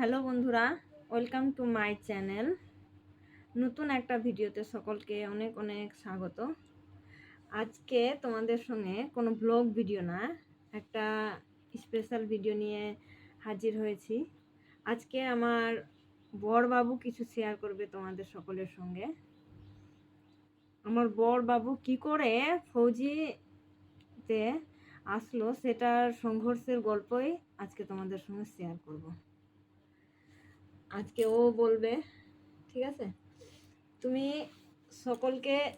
Hello বন্ধুরা, welcome to my channel. নতুন একটা ভিডিওতে সকলকে অনেক অনেক স্বাগত। আজকে তোমাদের সঙ্গে কোনো ব্লগ ভিডিও না, একটা স্পেশাল ভিডিও নিয়ে হাজির হয়েছি। আজকে আমার বর বাবু কিছু শেয়ার করবে তোমাদের সকলের সঙ্গে। আমার বর বাবু কি করে ফৌজিতে আসলো, সেটার সংঘর্ষের গল্পই আজকে তোমাদের সঙ্গে শেয়ার করব। আজকে ও বলবে, ঠিক আছে? তুমি সকলকে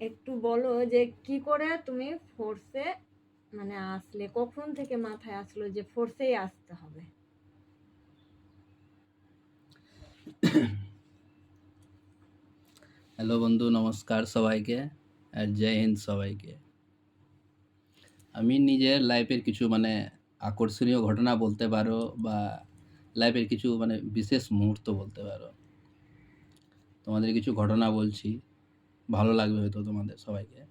একটু বলো যে কি করে তুমি ফোর্সে মানে আসলে কখন থেকে মাথায় আসলো যে ফোর্সেই আসতে হবে? হ্যালো বন্ধু, নমস্কার সবাইকে, আর জয় হিন্দ সবাইকে। আমি নিজের লাইফের কিছু মানে আকর্ষণীয় ঘটনা বলতে পারো বা লাইফের কিছু মানে বিশেষ মুহূর্ত বলতে পারো। তোমাদের কিছু ঘটনা বলছি, ভালো লাগবে হয়তো তোমাদের সবাইকে।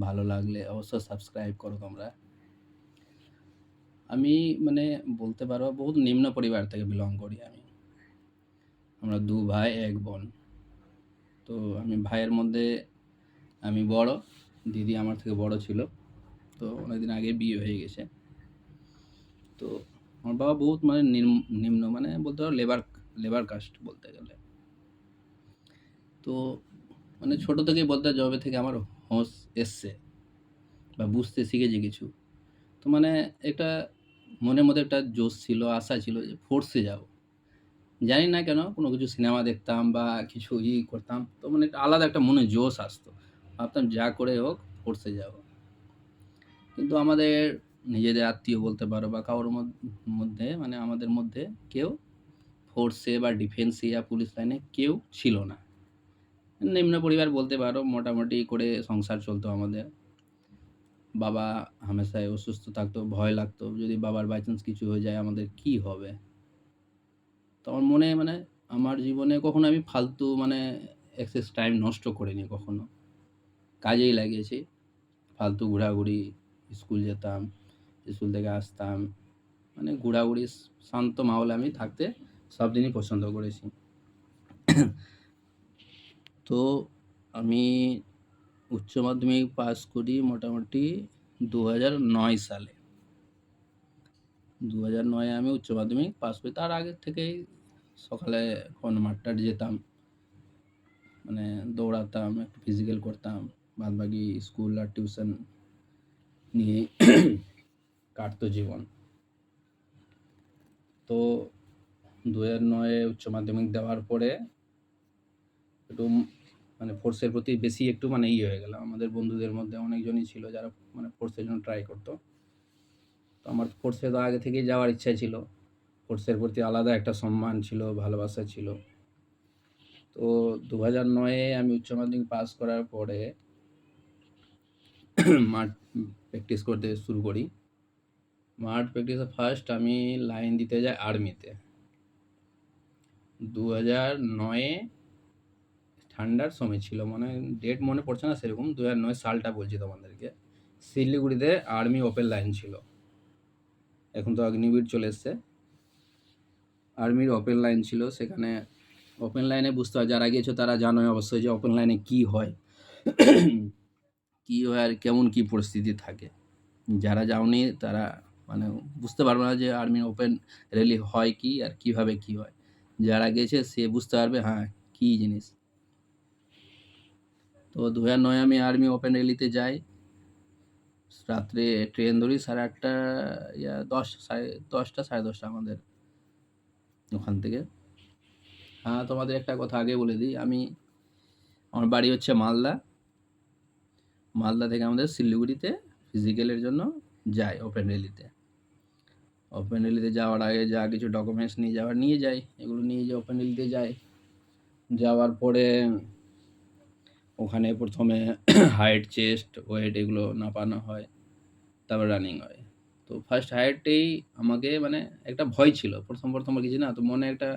ভালো লাগলে অবশ্যই সাবস্ক্রাইব করো তোমরা। আমি মানে বলতে পারো বহুত নিম্ন পরিবার থেকে বিলং করি আমি। আমরা দু ভাই, এক বোন। তো আমি ভাইয়ের মধ্যে আমি বড়, দিদি আমার থেকে বড় ছিল। তো অনেকদিন আগে বিয়ে হয়ে গেছে। তো আমার বাবা বহুত মানে নিম্ন- মানে বলতে পারো লেবার লেবার কাস্ট বলতে গেলে। তো মানে ছোট থেকে বলতে জবে থেকে আমার হোঁশ এসছে বা বুঝতে শিখেছি কিছু। তো মানে একটা মনের মধ্যে একটা জোশ ছিল, আশা ছিল যে ফোর্সে যাব। জানি না কেন, কোনো কিছু সিনেমা দেখতাম বা কিছু ই করতাম, তো মানে একটা আলাদা একটা মনে জোশ আসতো। ভাবতাম যা করে হোক ফোর্সে যাব। কিন্তু আমাদের নিজেদের আত্মীয় বলতে পারো বা কারোর মধ্যে মানে আমাদের মধ্যে কেউ ফোর্সে বা ডিফেন্সে বা পুলিশ লাইনে কেউ ছিল না। নিম্ন পরিবার বলতে পারো মোটামুটি করে সংসার চলতো আমাদের। বাবা হামেশাই অসুস্থ থাকতো, ভয় লাগতো, যদি বাবার বাই চান্স কিছু হয়ে যায় আমাদের কি হবে? তো আমার মনে মানে আমার জীবনে কখনো আমি ফালতু মানে এক্সেস টাইম নষ্ট করিনি কখনো। কাজেই লাগিয়েছি। ফালতু ঘোরাঘুরি, স্কুল যেতাম স্কুল থেকে আসতাম। মানে ঘোরাঘুরি শান্ত মাহলে আমি থাকতে সব দিনই পছন্দ করেছি। তো আমি উচ্চ মাধ্যমিক পাস করি মোটামুটি দু নয় সালে। দু হাজার নয়ে আমি উচ্চ মাধ্যমিক পাস করি। তার আগের থেকেই সকালে কোন মাঠটার যেতাম। মানে দৌড়াতাম, একটু ফিজিক্যাল করতাম, বাদবাকি স্কুল আর টিউশন নিয়ে কাটতো জীবন। তো দু হাজার নয়ে উচ্চ মাধ্যমিক দেওয়ার পরে একটু মানে ফোর্সের প্রতি বেশি একটু মানে ইয়ে হয়ে গেল আমাদের বন্ধুদের মধ্যে অনেকজনই ছিল যারা মানে ফোর্সের জন্য ট্রাই করতো। তো আমার ফোর্সে তো আগে থেকেই যাওয়ার ইচ্ছা ছিল। ফোর্সের প্রতি আলাদা একটা সম্মান ছিল, ভালোবাসা ছিল। তো দু হাজার নয়ে আমি উচ্চ মাধ্যমিক পাস করার পরে মাঠ প্র্যাকটিস করতে শুরু করি। মাঠ প্র্যাকটিসে ফার্স্ট আমি লাইন দিতে যাই আর্মিতে। দু হাজার নয়ে ঠান্ডার সময় ছিল মানে ডেট মনে পড়ছে না সেরকম দু হাজার নয় সালটা বলছি তোমাদেরকে। শিলিগুড়িতে আর্মি ওপেন লাইন ছিল। এখন তো অগ্নিবীর চলে এসছে। আর্মির ওপেন লাইন ছিল, সেখানে ওপেন লাইনে বুঝতে হয়, যারা গিয়েছো তারা জানোই অবশ্যই যে ওপেন লাইনে কি হয়। কি হয় আর কেমন কি পরিস্থিতি থাকে। যারা যাওনি তারা মানে বুঝতে পারবে না যে আর্মি ওপেন র্যালি হয় কি আর কীভাবে কি হয়। যারা গেছে সে বুঝতে পারবে হ্যাঁ কী জিনিস। তো দু হাজার নয় আমি আর্মি ওপেন র্যালিতে যাই। রাত্রে ট্রেন ধরি, সাড়ে আটটা, ইয়া, দশ, সাড়ে দশটা সাড়ে দশটা আমাদের ওখান থেকে। হ্যাঁ তোমাদের একটা কথা আগে বলে দিই, আমি, আমার বাড়ি হচ্ছে মালদা। মালদা থেকে আমাদের শিলিগুড়িতে ফিজিক্যালের জন্য যাই ওপেন রেলিতে। ওপেন রেলিতে যাওয়ার আগে যা কিছু ডকুমেন্টস নিয়ে যাওয়ার, নিয়ে যাই। এগুলো নিয়ে যে ওপেন রেলিতে যাই। যাওয়ার পরে ওখানে প্রথমে হাইট চেস্ট ওয়েট এগুলো নাপানো হয়। তারপর রানিং হয়। তো ফার্স্ট হাইটেই আমাকে মানে একটা ভয় ছিল। প্রথম প্রথম কিছু না, তো মনে একটা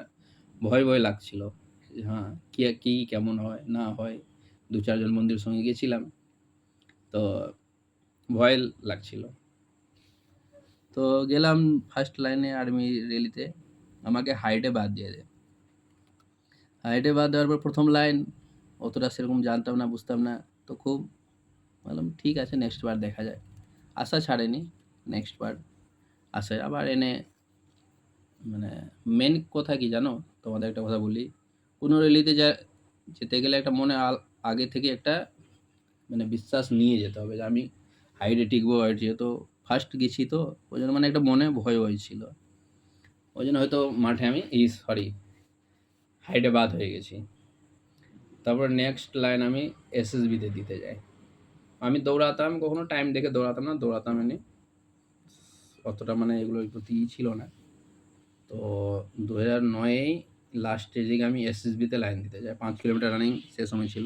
ভয় ভয় লাগছিল। হ্যাঁ কী কী কেমন হয়, না হয়? দু, চারজন বন্ধুর সঙ্গে গেছিলাম। তো ভয় লাগছিল। তো গেলাম ফার্স্ট লাইনে আর্মি রেলিতে আমাকে হাইটে বাদ দিয়ে দেয় হাইটে বাদ দেওয়ার পর প্রথম লাইন অতটা সেরকম জানতাম না, বুঝতাম না। তো খুব বললাম, ঠিক আছে নেক্সট বার দেখা যায়। আশা ছাড়েনি নেক্সট বার। আসে আবার এনে মানে মেন কথা কি জানো? তোমাদের একটা কথা বলি। কোনো রেলিতে যা, যেতে গেলে একটা মনে আগে থেকে একটা মানে বিশ্বাস নিয়ে যেতে হবে যে আমি হাইটে টিকবো হাইট যেহেতু ফার্স্ট গেছি তো, ওই জন্য মানে একটা মনে ভয় ভয় ছিল। ওই জন্য হয়তো মাঠে আমি এই সরি হাইটে বাদ হয়ে গেছি। তারপর নেক্সট লাইন আমি এসএসবিতে দিতে যাই। আমি দৌড়াতাম, কখনো টাইম দেখে দৌড়াতাম না, দৌড়াতাম এনে অতটা মানে এগুলোর প্রতি ছিল না। তো দু হাজার নয়েই লাস্টের দিকে আমি এসএসবিতে লাইন দিতে যাই, পাঁচ কিলোমিটার রানিং সে সময় ছিল।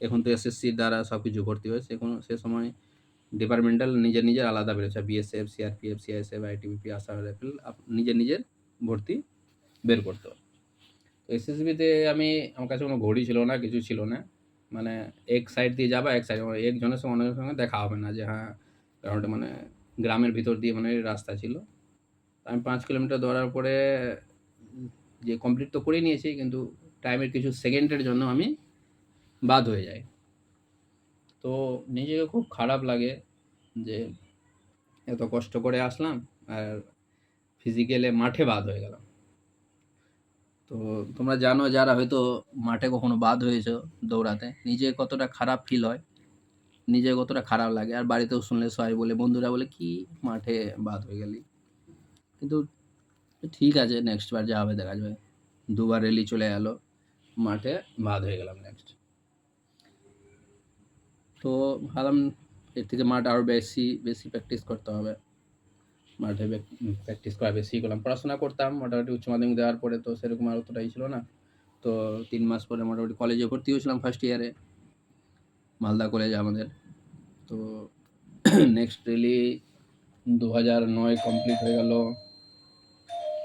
এখন তো এসএসসির দ্বারা সব কিছু ভর্তি হয়েছে, এখন সে সময় ডিপার্টমেন্টাল নিজের নিজের আলাদা বেরোচ্ছে BSF CRPF CISF ITBP Assam rifle নিজের নিজের ভর্তি বের করতো তো এসএসবিতে আমি, আমার কাছে কোনো ঘড়ি ছিল না, কিছু ছিল না। মানে এক সাইড দিয়ে যাবা, এক সাইড একজনের সঙ্গে অন্যজনের সঙ্গে দেখা হবে না যে হ্যাঁ কারণ ওটা মানে গ্রামের ভিতর দিয়ে মানে রাস্তা ছিল। আমি পাঁচ কিলোমিটার দৌড়ার পরে যে কমপ্লিট তো করে নিয়েছি, কিন্তু টাইমের কিছু সেকেন্ডের জন্য আমি বাদ হয়ে যাই। তো নিজেকে খুব খারাপ লাগে যে এত কষ্ট করে আসলাম আর ফিজিক্যালে মাঠে বাদ হয়ে গেলাম। তো তোমরা জানো যারা হয়তো মাঠে কখনো বাদ হয়েছো দৌড়াতে, নিজে কতটা খারাপ ফিল হয়, নিজে কতটা খারাপ লাগে। আর বাড়িতেও শুনলে সবাই বলে, বন্ধুরা বলে, কি মাঠে বাদ হয়ে গেলি? কিন্তু ঠিক আছে নেক্সট বার যা হবে দেখা যাবে। দুবার রেলি চলে গেলো মাঠে বাদ হয়ে গেলাম নেক্সট তো ভাবলাম এর থেকে মাঠ আরও বেশি বেশি প্র্যাকটিস করতে হবে। মাঠে প্র্যাকটিস করা বেশি করলাম। পড়াশোনা করতাম, মোটামুটি উচ্চ মাধ্যমিক দেওয়ার পরে তো সেরকম আর অতটাই ছিল না। তো তিন মাস পরে মোটামুটি কলেজে ভর্তি হয়েছিলাম ফার্স্ট ইয়ারে মালদা কলেজ আমাদের। তো নেক্সট রেলি দু হাজার নয় কমপ্লিট হয়ে গেল।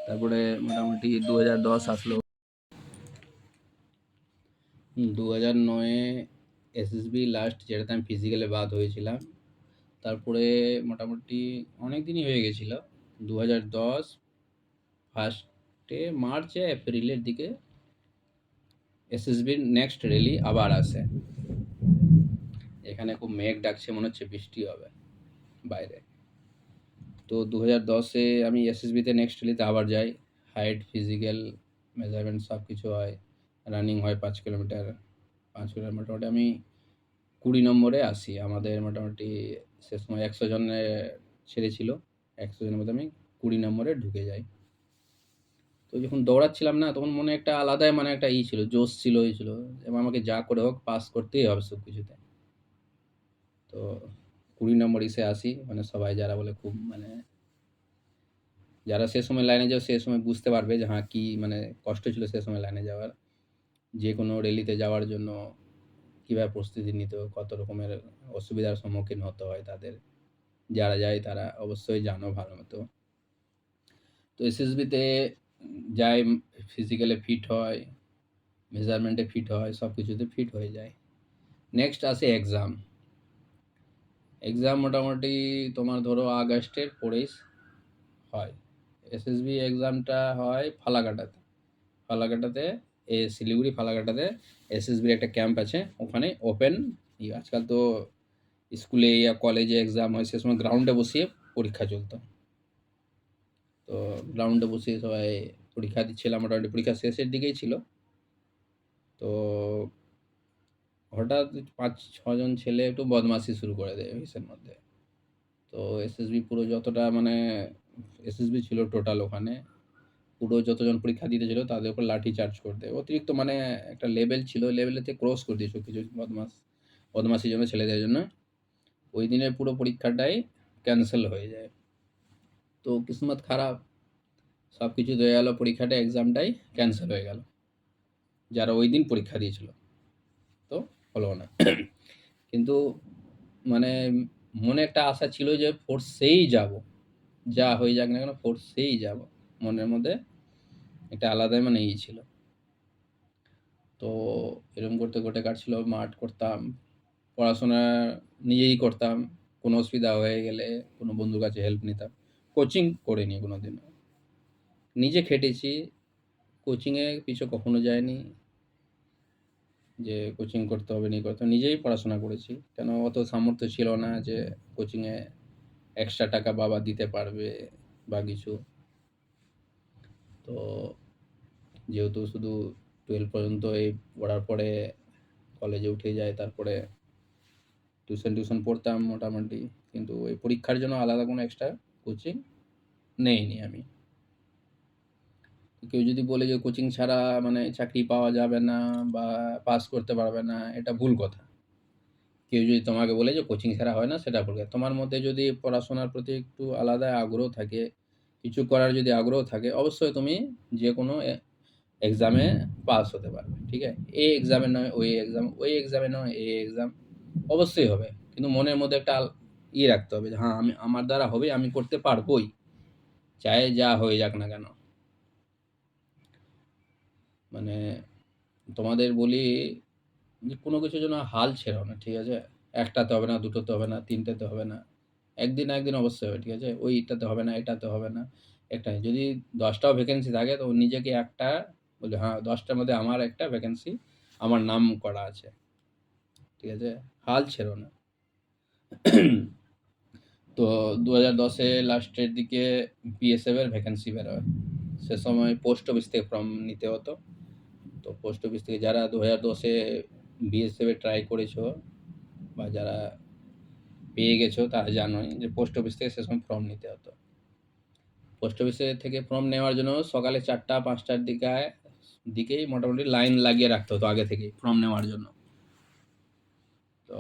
তারপরে মোটামুটি দু হাজার দশ আসলো। দু হাজার নয়ে এসএসবি লাস্ট যেটাতে আমি ফিজিক্যালে বাদ হয়েছিলাম। তারপরে মোটামুটি অনেক দিনই হয়ে গেছিল। দু হাজার দশ ফার্স্টে মার্চে এপ্রিলের দিকে এসএসবির নেক্সট রেলি আবার আসে। এখানে খুব মেঘ ডাকছে, মনে হচ্ছে বৃষ্টি হবে বাইরে। তো দু হাজার দশে আমি এসএসবিতে নেক্সট রেলিতে আবার যাই। হাইট ফিজিক্যাল মেজারমেন্ট সব কিছু হয়। রানিং হয় পাঁচ কিলোমিটার পাঁচ কিলোমিটার মোটামুটি আমি কুড়ি নম্বরে আসি। আমাদের মোটামুটি সে সময় একশো জনের ছেড়ে ছিল একশো জনের মধ্যে আমি কুড়ি নম্বরে ঢুকে যাই। তো যখন দৌড়াচ্ছিলাম না, তখন মনে একটা আলাদাই মানে একটা ই ছিল, জোশ ছিল, ই ছিল। এবং আমাকে যা করে হোক পাস করতেই হবে সব কিছুতে তো কুড়ি নম্বর এসে আসি। মানে সবাই যারা বলে খুব মানে যারা সে সময় লাইনে যাও, সে সময় বুঝতে পারবে যে হ্যাঁ কী মানে কষ্ট ছিল সে সময় লাইনে যাওয়ার। যে কোনো রেলিতে যাওয়ার জন্য কীভাবে প্রস্তুতি নিতে কত রকমের অসুবিধার সম্মুখীন হতে হয় তাদের? যারা যায় তারা অবশ্যই জানো ভালো মতো। তো এসএসবিতে যাই ফিজিক্যালে ফিট হয় মেজারমেন্টে ফিট হয় সব কিছুতে ফিট হয়ে যায়। নেক্সট আসে এক্সাম এক্সাম মোটামুটি তোমার ধরো আগস্টের পরেই হয়। এসএসবি এক্সামটা হয় ফালাকাটাতে। ফালাকাটাতে শিলিগুড়ি, ফালাকাটাতে এসএসবির একটা ক্যাম্প আছে। ওখানে ওপেন আজকাল তো স্কুলে ইয়া কলেজে এক্সাম হয়, সে সময় গ্রাউন্ডে বসিয়ে পরীক্ষা চলতো। তো গ্রাউন্ডে বসিয়ে সবাই পরীক্ষা দিচ্ছিলাম মোটামুটি পরীক্ষা শেষের দিকেই ছিল। তো হঠাৎ পাঁচ, ছজন ছেলে একটু বদমাশি শুরু করে দেয় অফিসের মধ্যে। তো এসএসবি পুরো যতটা মানে এসএসবি ছিল টোটাল ওখানে। পুরো যতজন পরীক্ষা দিতে ছিল তাদের উপর লাঠি চার্জ করে দেয় অতিরিক্ত মানে একটা লেভেল ছিল লেভেলেতে ক্রস করে দিয়েছিল কিছু বদমাস বদমাসির জন্য, ছেলেদের জন্য। ওই দিনের পুরো পরীক্ষাটাই ক্যান্সেল হয়ে যায়। তো কিসমত খারাপ। সব কিছু হয়ে গেল, পরীক্ষাটা এক্সামটাই ক্যান্সেল হয়ে গেল। যারা ওই দিন পরীক্ষা দিয়েছিল। তো হলো না। কিন্তু মানে মনে একটা আশা ছিল যে ফোর্সেই যাব। যা হয়ে যাক না কেন ফোর্সেই যাব। মনের মধ্যে একটা আলাদাই মানে ই ছিল। তো এরকম করতে করতে কাটছিল, মাঠ করতাম, পড়াশোনা নিজেই করতাম, কোনো অসুবিধা হয়ে গেলে কোনো বন্ধুর কাছে হেল্প নিতাম। কোচিং করিনি কোনো দিন নিজে খেটেছি কোচিংয়ে পিছু কখনো যায়নি যে কোচিং করতে হবে নি করতে। নিজেই পড়াশোনা করেছি। কেন অত সামর্থ্য ছিল না যে কোচিংয়ে এক্সট্রা টাকা বাবা দিতে পারবে বা কিছু। তো যেহেতু শুধু টুয়েলভ পর্যন্ত এই পড়ার পরে কলেজে উঠে যায়, তারপরে টিউশন টিউশন পড়তাম মোটামুটি। কিন্তু ওই পরীক্ষার জন্য আলাদা কোনো এক্সট্রা কোচিং নেইনি আমি। কেউ যদি বলে যে কোচিং ছাড়া মানে চাকরি পাওয়া যাবে না বা পাস করতে পারবে না, এটা ভুল কথা। কেউ যদি তোমাকে বলে যে কোচিং ছাড়া হয় না, সেটা কথা। তোমার মধ্যে যদি পড়াশোনার প্রতি একটু আলাদা আগ্রহ থাকে কিছু করার যদি আগ্রহ থাকে, অবশ্যই তুমি যে কোনো এক্সামে পাস হতে পারবে, ঠিক আছে? এই এক্সামে নয় ওই এক্সাম ওই এক্সামে নয় এই এক্সাম অবশ্যই হবে। কিন্তু মনের মধ্যে একটা ইয়ে রাখতে হবে যে হ্যাঁ আমি, আমার দ্বারা হবে, আমি করতে পারবোই। চাই যা হয়ে যাক না কেন। মানে তোমাদের বলি যে, কোনো কিছুর জন্য হাল ছেড়ো না, ঠিক আছে? একটাতে হবে না, দুটোতে হবে না, তিনটাতে হবে না। একদিন না একদিন অবশ্যই হবে, ঠিক আছে? ওইটাতে হবে না, এটাতে হবে না একটা যদি দশটাও ভ্যাকেন্সি থাকে, তো নিজেকে একটা বলে হ্যাঁ দশটার মধ্যে আমার একটা ভ্যাকেন্সি আমার নাম করা আছে। ঠিক আছে? হাল ছেড়ো না। তো দু হাজার দশে লাস্টের দিকে বিএসএফ এর ভ্যাকেন্সি বেরোয়। সে সময় পোস্ট অফিস থেকে ফর্ম নিতে হতো। তো পোস্ট অফিস থেকে যারা দু হাজার দশে বিএসএফে ট্রাই করেছ, বা যারা পেয়ে গেছো তারা জানোই যে পোস্ট অফিস থেকে সে সময় ফর্ম নিতে হতো। পোস্ট অফিসে থেকে ফর্ম নেওয়ার জন্য সকালে চারটা, পাঁচটার দিকে দিকেই মোটামুটি লাইন লাগিয়ে রাখতে হতো আগে থেকেই ফর্ম নেওয়ার জন্য। তো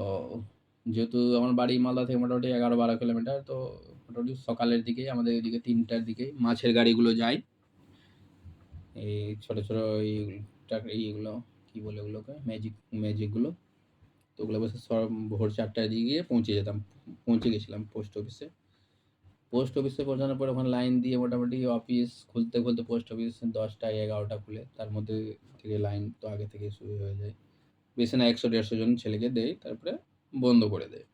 যেহেতু আমার বাড়ি মালদা থেকে মোটামুটি এগারো, বারো কিলোমিটার তো মোটামুটি সকালের দিকেই, আমাদের এদিকে তিনটার দিকে মাছের গাড়িগুলো যায়। এই ছোটো ছোটো এইগুলো, কী বলে ওগুলোকে? ম্যাজিক ম্যাজিকগুলো তো ওগুলো বসে ভোর চারটার দিয়ে গিয়ে পৌঁছে যেতাম। পৌঁছে গেছিলাম পোস্ট অফিসে পোস্ট অফিসে পৌঁছানোর পরে ওখানে লাইন দিয়ে মোটামুটি অফিস খুলতে খুলতে পোস্ট অফিস দশটা, এগারোটা খুলে, তার মধ্যে থেকে লাইন তো আগে থেকে শুরু হয়ে যায়। বেশি না, একশো, দেড়শো জন ছেলেকে দেয়, তারপরে বন্ধ করে দেয়।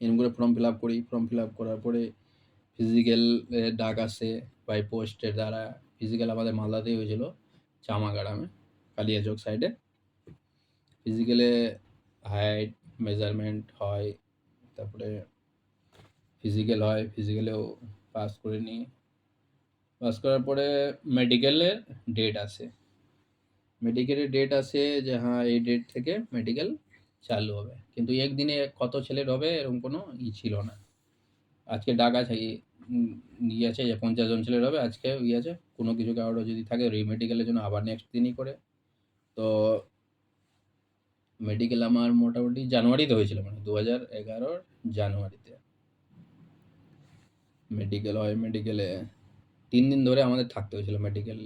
এরকম করে ফর্ম ফিল আপ করি। ফর্ম ফিল আপ করার পরে ফিজিক্যাল ডাক আসে বাই পোস্টের দ্বারা। ফিজিক্যাল আমাদের মালদাতেই হয়েছিল, চামাগাড়ামে, কালিয়াচক সাইডে ফিজিক্যালে হাইট মেজারমেন্ট হয়, তারপরে ফিজিক্যাল হয় ফিজিক্যালেও পাস করে নিই। পাস করার পরে মেডিকেলের ডেট আসে। মেডিকেলের ডেট আসে যে হ্যাঁ এই ডেট থেকে মেডিকেল চালু হবে। কিন্তু একদিনে কত ছেলের হবে এরকম কোনো ই ছিল না। আজকে ডাক আছে ইয়ে আছে যে, পঞ্চাশ জন ছেলের হবে, আজকে ইয়ে আছে। কোনো কিছু কারোর যদি থাকে রিমেডিকেলের জন্য আবার নেক্সট দিনই করে। তো মেডিকেল আমার মোটামুটি জানুয়ারিতে হয়েছিল মানে দু হাজার এগারোর জানুয়ারিতে। মেডিকেল হয় মেডিকেলে তিন দিন ধরে আমাদের থাকতে হয়েছিল মেডিকেল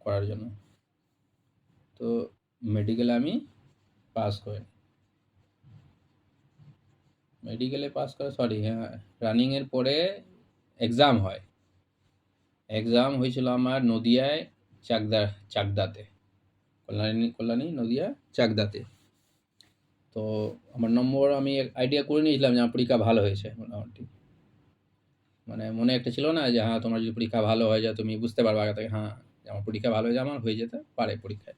করার জন্য। তো মেডিকেলে আমি পাস করি মেডিকেলে পাস করে সরি হ্যাঁ রানিংয়ের পরে এক্সাম হয়। এক্সাম হয়েছিল আমার নদিয়ায় চাকদা, চাকদাতে। কল্যাণী কল্যাণী, নদিয়া, চাকদাতে। তো আমার নম্বর আমি আইডিয়া করে নিয়েছিলাম যে আমার পরীক্ষা ভালো হয়েছে, মোটামুটি। মানে মনে একটা ছিল না যে হ্যাঁ তোমার যদি পরীক্ষা ভালো হয়ে যায়, তুমি বুঝতে পারবে আগে থেকে হ্যাঁ আমার পরীক্ষা ভালো হয়েছে আমার হয়ে যেতে পারে পরীক্ষায়।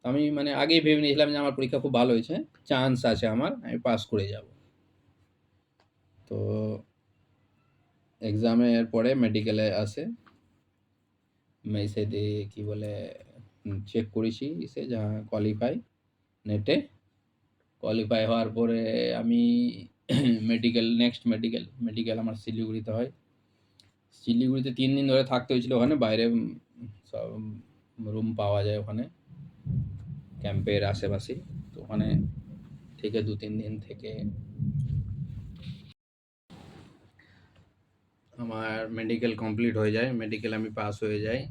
তো আমি মানে আগেই ভেবে নিয়েছিলাম যে, আমার পরীক্ষা খুব ভালো হয়েছে চান্স আছে আমার, আমি পাস করে যাব। তো এক্সামের পরে মেডিকেলে আসে। মেসে দিয়ে কী বলে চেক করেছি, এসে যা কোয়ালিফাই নেটে কোয়ালিফাই হওয়ার পরে আমি মেডিকেল নেক্সট মেডিকেল মেডিকেল আমার শিলিগুড়িতে হয়। শিলিগুড়িতে তিন দিন ধরে থাকতে হয়েছিল ওখানে, বাইরে সব রুম পাওয়া যায় ওখানে ক্যাম্পের আশেপাশে তো ওখানে থেকে দু তিন দিন থেকে আমার মেডিকেল কমপ্লিট হয়ে যায় মেডিকেল আমি পাস হয়ে যাই।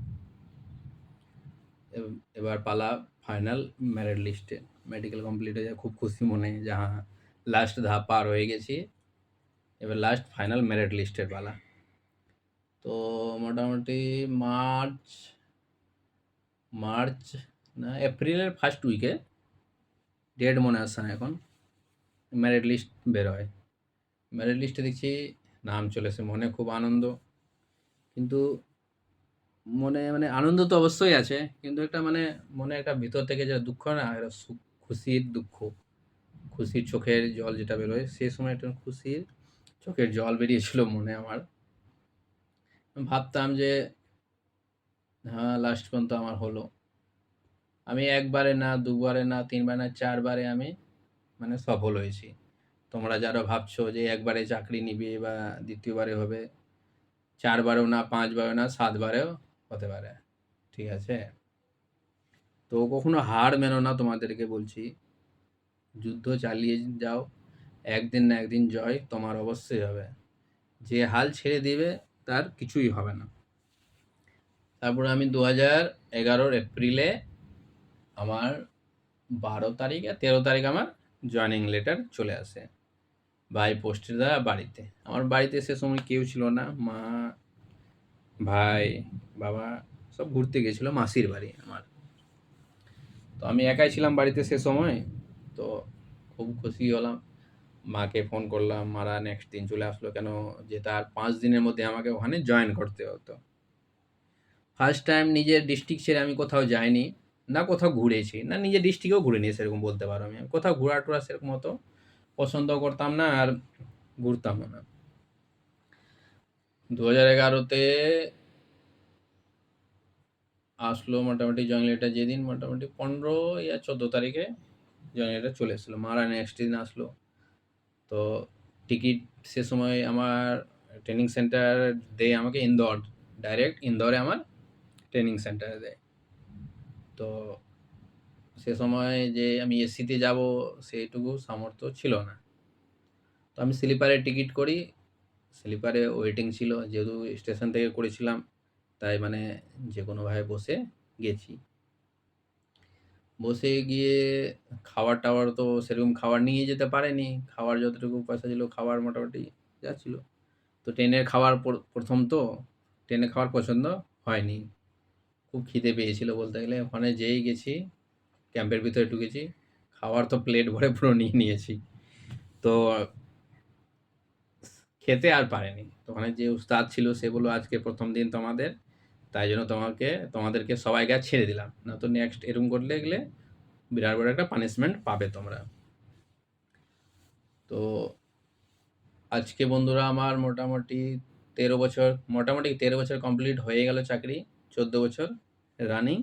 এব- এবার পালা ফাইনাল মেরিট লিস্টে মেডিকেল কমপ্লিট হয়ে যায়, খুব খুশি মনে যাহা লাস্ট ধাপ পার হয়ে গেছি। এবার লাস্ট ফাইনাল মেরিট লিস্টের পালা। তো মোটামুটি মার্চ মার্চ না, এপ্রিলের ফার্স্ট উইকে ডেট মনে আসছে না এখন। মেরিট লিস্ট বেরোয় মেরিট লিস্টে দেখছি নাম চলেছে, মনে খুব আনন্দ। কিন্তু মনে মানে আনন্দ তো অবশ্যই আছে, কিন্তু একটা মানে মনে একটা ভিতর থেকে যে দুঃখ না, একটা সু- খুশির দুঃখ, খুশির চোখের জল যেটা বেরোয়, সেই সময় একটা খুশির চোখের জল বেরিয়েছিল মনে আমার। ভাবতাম যে হ্যাঁ লাস্ট পর্যন্ত আমার হলো। আমি একবারে না, দুবারে না, তিনবার না, চারবারে আমি মানে সফল হয়েছি। তোমরা যারা ভাবছ যে একবারে চাকরি নিবে বা দ্বিতীয়বারে হবে, চারবারেও না, পাঁচবারেও না, সাতবারেও হতে পারে। ঠিক আছে? তো কখনো হার মেনো না তোমাদেরকে বলছি। যুদ্ধ চালিয়ে যাও, একদিন না একদিন জয় তোমার অবশ্যই হবে। যে হাল ছেড়ে দিবে তার কিছুই হবে না। তারপরে আমি দু হাজার এগারোর এপ্রিলে আমার বারো তারিখ তেরো তারিখ আমার জয়েনিং লেটার চলে আসে ভাই পোস্টের দ্বারা বাড়িতে। আমার বাড়িতে সে সময় কেউ ছিল না, মা, ভাই, বাবা সব ঘুরতে গেছিল, মাসির বাড়ি আমার। তো আমি একাই ছিলাম বাড়িতে সে সময়, তো খুব খুশি হলাম। মাকে ফোন করলাম, মারা নেক্সট দিন চলে আসলো কেন? যে তার পাঁচ দিনের মধ্যে আমাকে ওখানে জয়েন করতে হতো। ফার্স্ট টাইম নিজের ডিস্ট্রিক্ট ছেড়ে আমি কোথাও যাইনি, না কোথাও ঘুরেছি, না নিজের ডিস্ট্রিক্টেও ঘুরিনি সেরকম বলতে পারো আমি। কোথাও ঘোরা টোরা সেরকম মতো পছন্দ করতাম না আর ঘুরতামও না। দু হাজার এগারোতে আসলো মোটামুটি জয়েন লেটার যেদিন মোটামুটি পনেরো ইয়া চোদ্দ তারিখে জয়েন লেটার চলে এসেছিল। মারা নেক্সট দিন আসলো। তো টিকিট সে সময় আমার ট্রেনিং সেন্টার দেয় আমাকে ইন্দোর। ডাইরেক্ট ইন্দোরে আমার ট্রেনিং সেন্টারে দেয়। তো সে সময় যে আমি এসিতে যাব সেইটুকু সামর্থ্য ছিল না। তো আমি স্লিপারে টিকিট করি। স্লিপারে ওয়েটিং ছিল। যেহেতু স্টেশন থেকে করেছিলাম তাই মানে যে কোনোভাবে বসে গেছি। বসে গিয়ে খাবার টাবার তো সেরকম খাবার নিয়ে যেতে পারেনি। খাবার যতটুকু পয়সা ছিল খাবার মোটামুটি যা ছিল। তো ট্রেনের খাবার প্রথম তো ট্রেনে খাবার পছন্দ হয়নি। খুব খিদে পেয়েছিল বলতে গেলে। ওখানে যেই গেছি, ক্যাম্পের ভিতরে ঢুকেছি। খাবার তো প্লেট ভরে পুরো নিয়ে নিয়েছি। তো খেতে আর পারেনি। তো ওখানে যে উস্তাদ ছিল সে বলল, আজকে প্রথম দিন তোমাদের। তাই জন্য তোমাকে তোমাদেরকে সবাইকে ছেড়ে দিলাম। না তো নেক্সট এরকম করলে গেলে বিরাট বড় একটা পানিশমেন্ট পাবে তোমরা। তো আজকে বন্ধুরা আমার মোটামুটি তেরো বছর মোটামুটি তেরো বছর কমপ্লিট হয়ে গেল চাকরি চোদ্দ বছর রানিং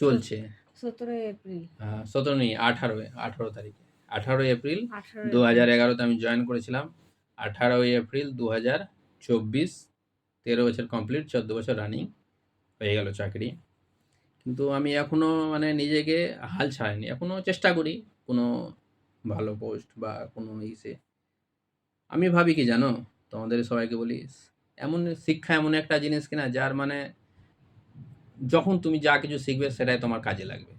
চলছে। সতেরোই এপ্রিল। সতেরো নেই আঠারোই আঠারো তারিখে। আঠারোই এপ্রিল দু হাজার এগারোতে আমি জয়েন করেছিলাম। আঠারোই এপ্রিল দু হাজার চব্বিশ তেরো বছর কমপ্লিট চোদ্দ বছর রানিং হয়ে গেল চাকরি। কিন্তু আমি এখনও মানে নিজেকে হাল ছাড়াইনি। এখনও চেষ্টা করি কোনো ভালো পোস্ট বা কোনো ইসে। আমি ভাবি কি জানো? তোমাদের সবাইকে বলি, এমন শিক্ষা এমন একটা জিনিস কিনা যার মানে যখন তুমি যা কিছু শিখবে সেটাই তোমার কাজে লাগবে।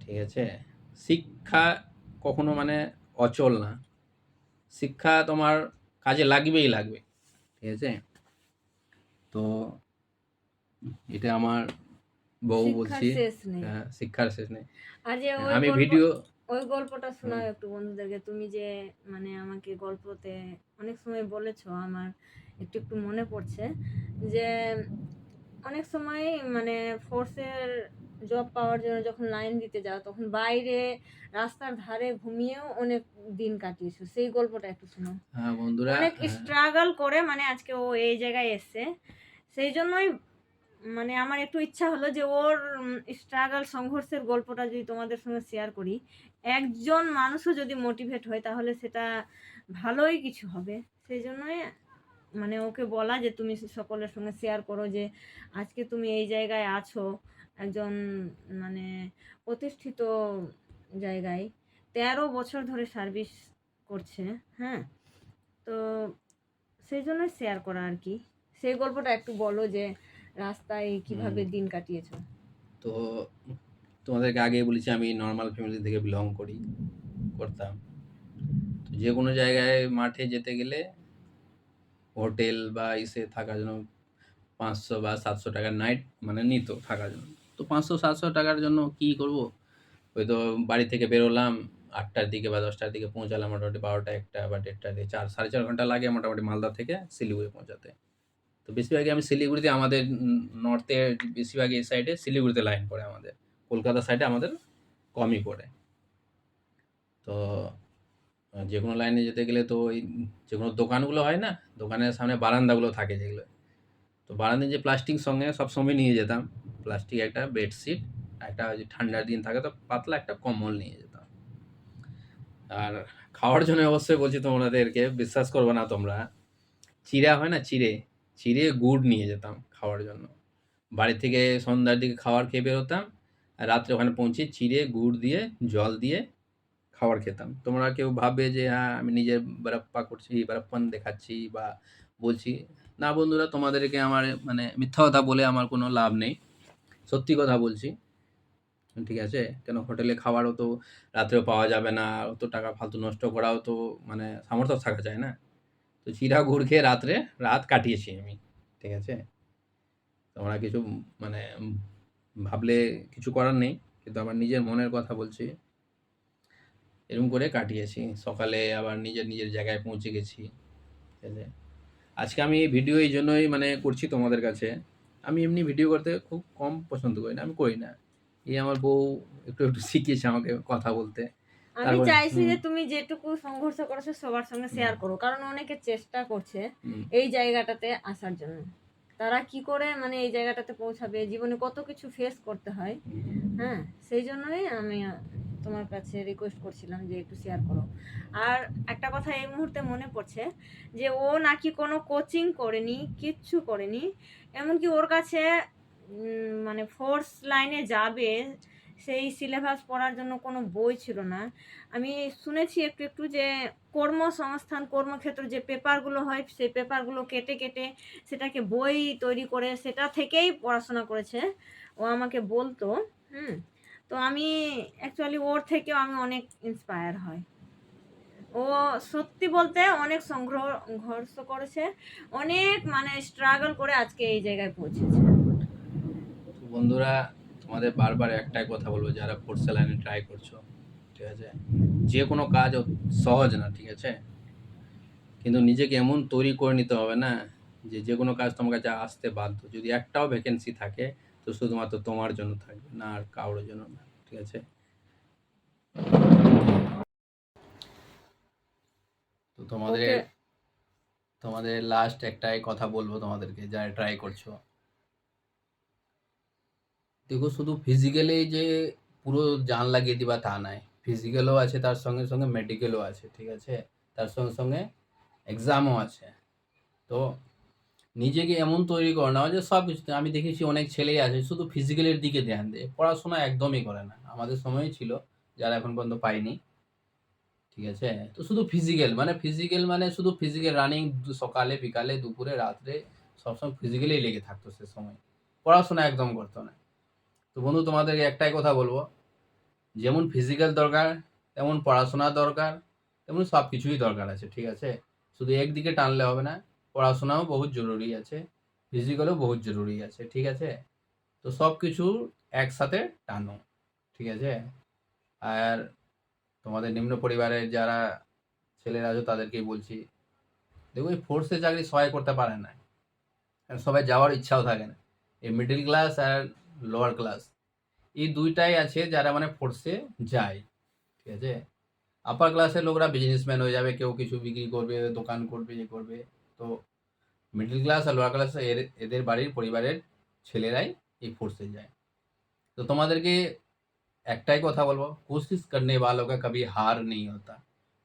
ঠিক আছে? শিক্ষা কখনো মানে অচল না। শিক্ষা তোমার কাজে লাগবেই লাগবে। ঠিক আছে? তো এটা আমার বউ বলছি। হ্যাঁ, শিক্ষার শেষ নেই। আর যে আমি ভিডিও ওই গল্পটা শোনাও একটু বন্ধুদেরকে। তুমি যে মানে আমাকে গল্পতে অনেক সময় বলেছ আমার একটু একটু মনে পড়ছে যে অনেক সময় মানে ফোর্সের জব পাওয়ার জন্য যখন লাইন দিতে যাও তখন বাইরে রাস্তার ধারে ঘুমিয়েও অনেক দিন কাটিয়েছো। সেই গল্পটা একটু শোনাও হ্যাঁ বন্ধুরা অনেক হ্যাঁ, স্ট্রাগল করে মানে আজকে ও এই জায়গায় এসছে। সেই জন্যই মানে আমার একটু ইচ্ছা হলো যে ওর স্ট্রাগল সংঘর্ষের গল্পটা যদি তোমাদের সঙ্গে শেয়ার করি। একজন মানুষও যদি মোটিভেট হয় তাহলে সেটা ভালোই কিছু হবে। সেই জন্যই মানে ওকে বলা যে তুমি সকলের সঙ্গে শেয়ার করো যে আজকে তুমি এই জায়গায় আছো। একজন মানে প্রতিষ্ঠিত জায়গায় তেরো বছর ধরে সার্ভিস করছে হ্যাঁ? তো সেই জন্য শেয়ার করা আর কি। সেই গল্পটা একটু বলো যে রাস্তায় কীভাবে দিন কাটিয়েছো? তো তোমাদেরকে আগে বলেছি আমি নর্মাল ফ্যামিলি থেকে বিলং করি করতাম। তো যে কোনো জায়গায় মাঠে যেতে গেলে হোটেল বা ইসে থাকার জন্য পাঁচশো বা সাতশো টাকার নাইট মানে নিত থাকার জন্য। তো পাঁচশো, সাতশো টাকার জন্য কি করব? ওই তো বাড়ি থেকে বেরোলাম, আটটার দিকে বা দশটার দিকে পৌঁছালাম মোটামুটি বারোটা একটা বা দেড়টা দিয়ে, চার, সাড়ে চার ঘণ্টা লাগে মোটামুটি মালদা থেকে শিলিগুড়ি পৌঁছাতে। তো বেশিরভাগই আমি শিলিগুড়িতে, আমাদের নর্থে বেশিরভাগ এই সাইডে শিলিগুড়িতে লাইন পড়ে আমাদের। কলকাতা সাইডে আমাদের কমই পড়ে। তো যে কোনো লাইনে যেতে গেলে তো ওই যে কোনো দোকানগুলো হয় না, দোকানের সামনে বারান্দাগুলো থাকে যেগুলো। তো বারান্দায় যে প্লাস্টিক সঙ্গে সবসময় নিয়ে যেতাম। প্লাস্টিক একটা বেডশিট, একটা যদি ঠান্ডার দিন থাকে তো পাতলা একটা কম্বল নিয়ে যেতাম। আর খাওয়ার জন্য অবশ্যই বলছি তোমাদেরকে, বিশ্বাস করবে না তোমরা। চিড়া হয় না চিড়ে? চিড়ে গুড় নিয়ে যেতাম খাওয়ার জন্য। বাড়ি থেকে সন্ধ্যার দিকে খাবার খেয়ে বেরোতাম রাত্রে ওখানে পৌঁছে চিড়ে, গুড় দিয়ে, জল দিয়ে খাবার খেতাম। তোমরা কেউ ভাববে যে হ্যাঁ আমি নিজের বারাপ্পা করছি বারাপ্পান দেখাচ্ছি বা বলছি। না বন্ধুরা, তোমাদেরকে আমার মানে মিথ্যা কথা বলে আমার কোনো লাভ নেই। সত্যি কথা বলছি। ঠিক আছে? কেন হোটেলে খাবারও তো রাত্রেও পাওয়া যাবে না, অত টাকা ফালতু নষ্ট করাও তো মানে সামর্থ্য থাকা যায় না। তো চিরা গুড় খেয়ে রাত্রে রাত কাটিয়েছি আমি, ঠিক আছে? তোমরা কিছু মানে ভাবলে কিছু করার নেই, কিন্তু আমার নিজের মনের কথা বলছি। এরকম করে কাটিয়েছি, সকালে আবার নিজের নিজের জায়গায় পৌঁছে গেছি, ঠিক আছে? আজকে আমি এই ভিডিও এই জন্যই মানে করছি তোমাদের কাছে আমি এমনি ভিডিও করতে খুব কম পছন্দ করি না আমি করি না। এই আমার বউ একটু একটু শিখিয়েছে আমাকে কথা বলতে। আমি চাইছি যে তুমি যেটুকু সংঘর্ষ করেছ সবার সঙ্গে শেয়ার করো কারণ অনেকে চেষ্টা করছে এই জায়গাটাতে আসার জন্য। তারা কি করে মানে এই জায়গাটাতে পৌঁছাবে জীবনে কত কিছু ফেস করতে হয় হ্যাঁ সেই জন্যই আমি তোমার কাছে রিকোয়েস্ট করছিলাম যে একটু শেয়ার করো। আর একটা কথা এই মুহূর্তে মনে পড়ছে যে ও নাকি কোনো কোচিং করেনি, কিচ্ছু করেনি, এমনকি ওর কাছে মানে ফোর্স লাইনে যাবে, সেই সিলেবাস পড়ার জন্য কোনো বই ছিল না। আমি শুনেছি একটু একটু যে কর্মসংস্থান, কর্মক্ষেত্র যে পেপারগুলো হয়, সেই পেপারগুলো কেটে কেটে সেটাকে বই তৈরি করে সেটা থেকেই পড়াশোনা করেছে। ও আমাকে বলতো, হুম তো আমি অ্যাকচুয়ালি ওর থেকেও আমি অনেক ইন্সপায়ার হই। ও সত্যি বলতে অনেক সংঘর্ষ করেছে, অনেক মানে স্ট্রাগল করে আজকে এই জায়গায় পৌঁছেছে। বন্ধুরা, তোমাদের বারবার একটাই কথা বলব, যারা ফোর্থ লাইনে ট্রাই করছ, ঠিক আছে? যে কোনো কাজ সহজ না, ঠিক আছে? কিন্তু নিজেকে এমন তৈরি করে নিতে হবে না, যে যে কোনো কাজ তোমার কাছে আসতে বাধ্য। যদি একটাও ভ্যাকেন্সি থাকে তো শুধুমাত্র তোমার জন্য থাকবে না আর কারোর জন্য না ঠিক আছে? তো তোমাদের তোমাদের লাস্ট একটাই কথা বলব তোমাদেরকে যারা ট্রাই করছ। দেখো শুধু ফিজিক্যালি যে পুরো জান লাগিয়ে দিবা তা নয় ফিজিক্যালও আছে তার সঙ্গে সঙ্গে মেডিকেলও আছে ঠিক আছে? তার সঙ্গে সঙ্গে এক্সামও আছে। তো নিজেকে এমন তৈরি করে না যে সব কিছু আমি দেখেছি অনেক ছেলেই আছে, শুধু ফিজিক্যালের দিকে ধ্যান দেয়। পড়াশোনা একদমই করে না। আমাদের সময় ছিল, যারা এখন পর্যন্ত পাইনি ঠিক আছে? তো শুধু ফিজিক্যাল মানে ফিজিক্যাল মানে শুধু ফিজিক্যাল রানিং সকালে, বিকালে, দুপুরে, রাত্রে সবসময় ফিজিক্যালি লেগে থাকতো সে সময়। পড়াশোনা একদম করতো না। তো বন্ধু, তোমাদেরকে একটাই কথা বলব। যেমন ফিজিক্যাল দরকার, তেমন পড়াশোনা দরকার, তেমন সব কিছুই দরকার আছে। ঠিক আছে? শুধু একদিকে টানলে হবে না। পড়াশোনাও বহুত জরুরি আছে ফিজিক্যালও বহুত জরুরি আছে, ঠিক আছে? তো সব কিছু একসাথে টানো, ঠিক আছে? আর তোমাদের নিম্ন পরিবারের যারা ছেলেরা আছে তাদেরকেই বলছি, দেখো এই ফোর্সে চাকরি সবাই করতে পারে না। আর সবাই যাওয়ার ইচ্ছাও থাকে না। এই মিডল ক্লাস আর লোয়ার ক্লাস এই দুইটাই আছে যারা মানে ফোর্সে যায়, ঠিক আছে? আপার ক্লাসের লোকরা বিজনেসম্যান হয়ে যাবে, কেউ কিছু বিক্রি করবে, দোকান করবে ইয়ে করবে। তো মিডল ক্লাস আর লোয়ার ক্লাস এর, এদের বাড়ির পরিবারের ছেলেরাই এই ফোর্সে যায়। তো তোমাদেরকে একটাই কথা বলব কোশিশ করনে বালো কা কবি হার নেই হতা।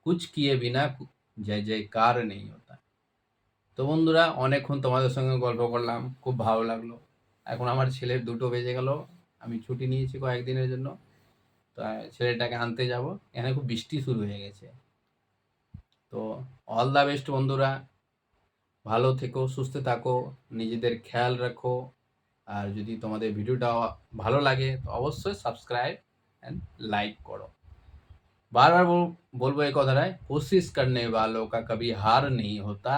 কুচ কিয়ে বিনা জয় কার নেই হতা। তো বন্ধুরা, অনেকক্ষণ তোমাদের সঙ্গে গল্প করলাম, খুব ভালো লাগল। এখন আমার ছেলের দুটো বেজে গেল, আমি ছুটি নিয়েছি কয়েকদিনের জন্য। তো ছেলেটাকে আনতে যাব, এখানে খুব বৃষ্টি শুরু হয়ে গেছে। তো অল দ্য বেস্ট বন্ধুরা। ভালো থেকো সুস্থ থাকো নিজেদের খেয়াল রাখো আর যদি তোমাদের ভিডিওটা ভালো লাগে তো অবশ্যই সাবস্ক্রাইব অ্যান্ড লাইক করো बार बार बोल बोलबो एक কথাটা कोशिश करने वालों का कभी हार नहीं होता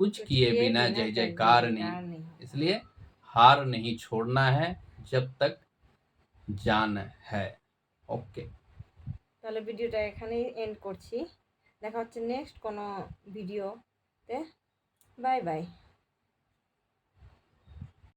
कुछ किए बिना जय जयकार नहीं নেই इसलिए हार नहीं छोड़ना है जब तक जान है ओके তাহলে ভিডিওটা এখানেই এন্ড করছি দেখা হচ্ছে নেক্সট কোনো ভিডিওতে বাই বাই